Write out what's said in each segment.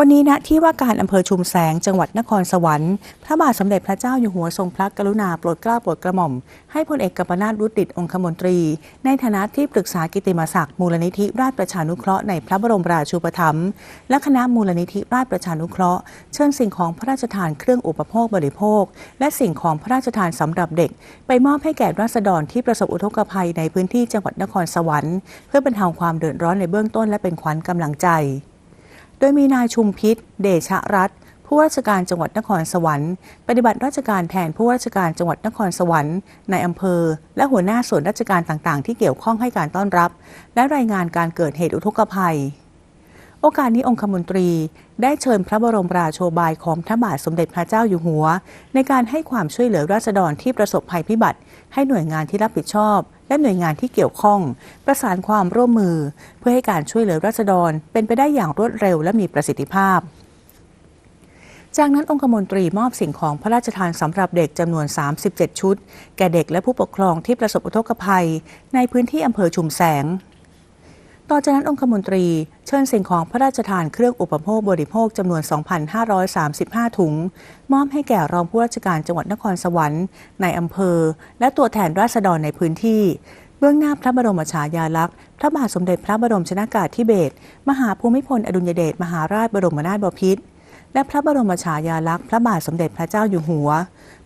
วันนี้ณที่ว่าการอำเภอชุมแสงจังหวัดนครสวรรค์พระบาทสมเด็จพระเจ้าอยู่หัวทรงพระกรุณาโปรดเกล้าโปรดกระหม่อม ให้พลเอกกัมปนาตรุดดิตองคมนตรี ในฐานะที่ปรึกษากิติมศักดิ์มูลนิธิราชประชานุเคราะห์ในพระบรมราชูปถัมภ์และคณะมูลนิธิราชประชานุเคราะห์ เชิญสิ่งของพระราชทานเครื่องอุปโภคบริโภค และสิ่งของพระราชทานสำหรับเด็ก ไปมอบให้แก่ราษฎรที่ประสบอุทกภัยในพื้นที่จังหวัดนครสวรรค์ เพื่อบรรเทาความเดือดร้อนในเบื้องต้นและเป็นขวัญกำลังใจ โดยมีนายชุมพิษ เดชะรัตผู้ราชการจังหวัดนครสวรรค์ ปฏิบัติราชการแทนผู้ราชการจังหวัดนครสวรรค์ในอำเภอ และหัวหน้าส่วนราชการต่างๆ ที่เกี่ยวข้องให้การต้อนรับ และรายงานการเกิดเหตุอุทกภัย โอกาสนี้องคมนตรีได้เชิญพระบรมราโชบายของพระบาทสมเด็จพระเจ้าอยู่หัว ในการให้ความช่วยเหลือราษฎรที่ประสบภัยพิบัติ ให้หน่วยงานที่รับผิดชอบ และหน่วยงานที่เกี่ยวข้อง ประสานความร่วมมือ เพื่อให้การช่วยเหลือราษฎรเป็นไปได้อย่างรวดเร็วและมีประสิทธิภาพ จากนั้นองคมนตรีมอบสิ่งของพระราชทานสำหรับเด็กจำนวน 37 ชุด แก่เด็กและผู้ปกครองที่ประสบอุทกภัย ในพื้นที่อำเภอชุมแสง ต่อจากนั้นองคมนตรีเชิญสิ่งของพระราชทานเครื่องอุปโภคบริโภคจำนวน 2,535 ถุง มอบให้แก่รองผู้ราชการจังหวัดนครสวรรค์ในอำเภอ และตัวแทนราษฎรในพื้นที่ เบื้องหน้าพระบรมฉายาลักษณ์ พระบาทสมเด็จพระบรมชนากาธิเบศรมหาภูมิพลอดุลยเดชมหาราชบรมนาถบพิตรและพระบรมฉายาลักษณ์พระบาทสมเด็จพระเจ้าอยู่หัว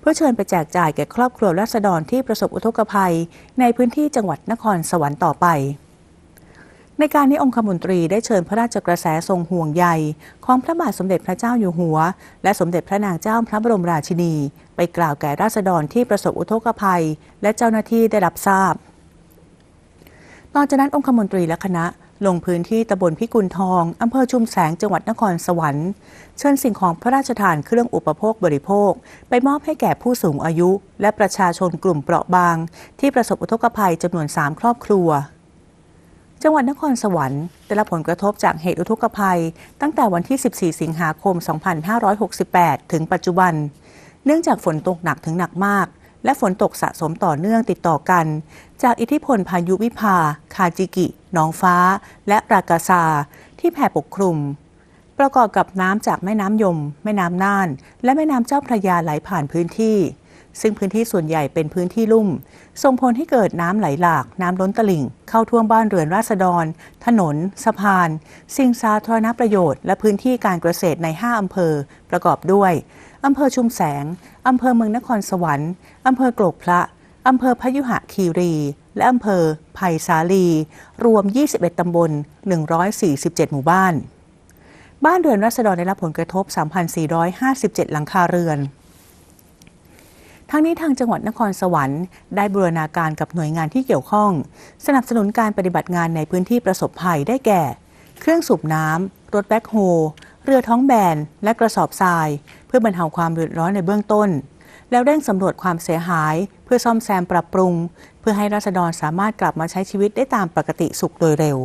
เพื่อเชิญไปแจกจ่ายแก่ครอบครัวราษฎรที่ประสบอุทกภัย ในพื้นที่จังหวัดนครสวรรค์ต่อไป ในการนี้องคมนตรีได้เชิญพระราชกระแสทรงห่วงใยของพระบาทสมเด็จพระเจ้าอยู่หัว และสมเด็จพระนางเจ้าพระบรมราชินี ไปกล่าวแก่ราษฎรที่ประสบอุทกภัย และเจ้าหน้าที่ได้รับทราบต่อจากนั้นองคมนตรีและคณะลงพื้นที่ตำบลพิกุลทอง อำเภอชุมแสง จังหวัดนครสวรรค์ เชิญสิ่งของพระราชทานเครื่องอุปโภคบริโภค ไปมอบให้แก่ผู้สูงอายุ และประชาชนกลุ่มเปราะบาง ที่ประสบอุทกภัยจำนวน 3 ครอบครัว จังหวัดนครสวรรค์ได้รับผลกระทบจากเหตุอุทกภัย ตั้งแต่วันที่ 14 สิงหาคม 2568 ถึงปัจจุบัน เนื่องจากฝนตกหนักถึงหนักมาก และฝนตกสะสมต่อเนื่องติดต่อกัน จากอิทธิพลพายุวิภา คาจิกิน้องฟ้า และปรากาซา ที่แผ่ปกคลุม ประกอบกับน้ำจากแม่น้ำยม แม่น้ำน่าน และแม่น้ำเจ้าพระยาไหลผ่านพื้นที่ ซึ่งพื้นที่ส่วนใหญ่เป็นพื้นที่ลุ่ม ส่งผลให้เกิดน้ำไหลหลาก น้ำล้นตลิ่ง เข้าท่วมบ้านเรือนราษฎร ถนน สะพาน สิ่งสาธารณประโยชน์ และพื้นที่การเกษตรใน 5 อำเภอ ประกอบด้วยอำเภอชุมแสง อำเภอเมืองนครสวรรค์อำเภอโกรกพระอำเภอพยุหคีรี และอำเภอไผ่สาลี รวม 21 ตำบล 147 หมู่บ้าน บ้านเรือนราษฎรได้รับผลกระทบ 3,457 หลังคาเรือน ทั้งนี้ทางจังหวัดนครสวรรค์ ได้บูรณาการกับหน่วยงานที่เกี่ยวข้อง สนับสนุนการปฏิบัติงานในพื้นที่ประสบภัยได้แก่ เครื่องสูบน้ำรถแบ็คโฮเรือท้องแบน และกระสอบทราย เพื่อบรรเทาความเดือดร้อนในเบื้องต้น แล้วเร่งสำรวจความเสียหาย เพื่อซ่อมแซมปรับปรุง เพื่อให้ราษฎรสามารถกลับมาใช้ชีวิตได้ตามปกติสุขโดยเร็ว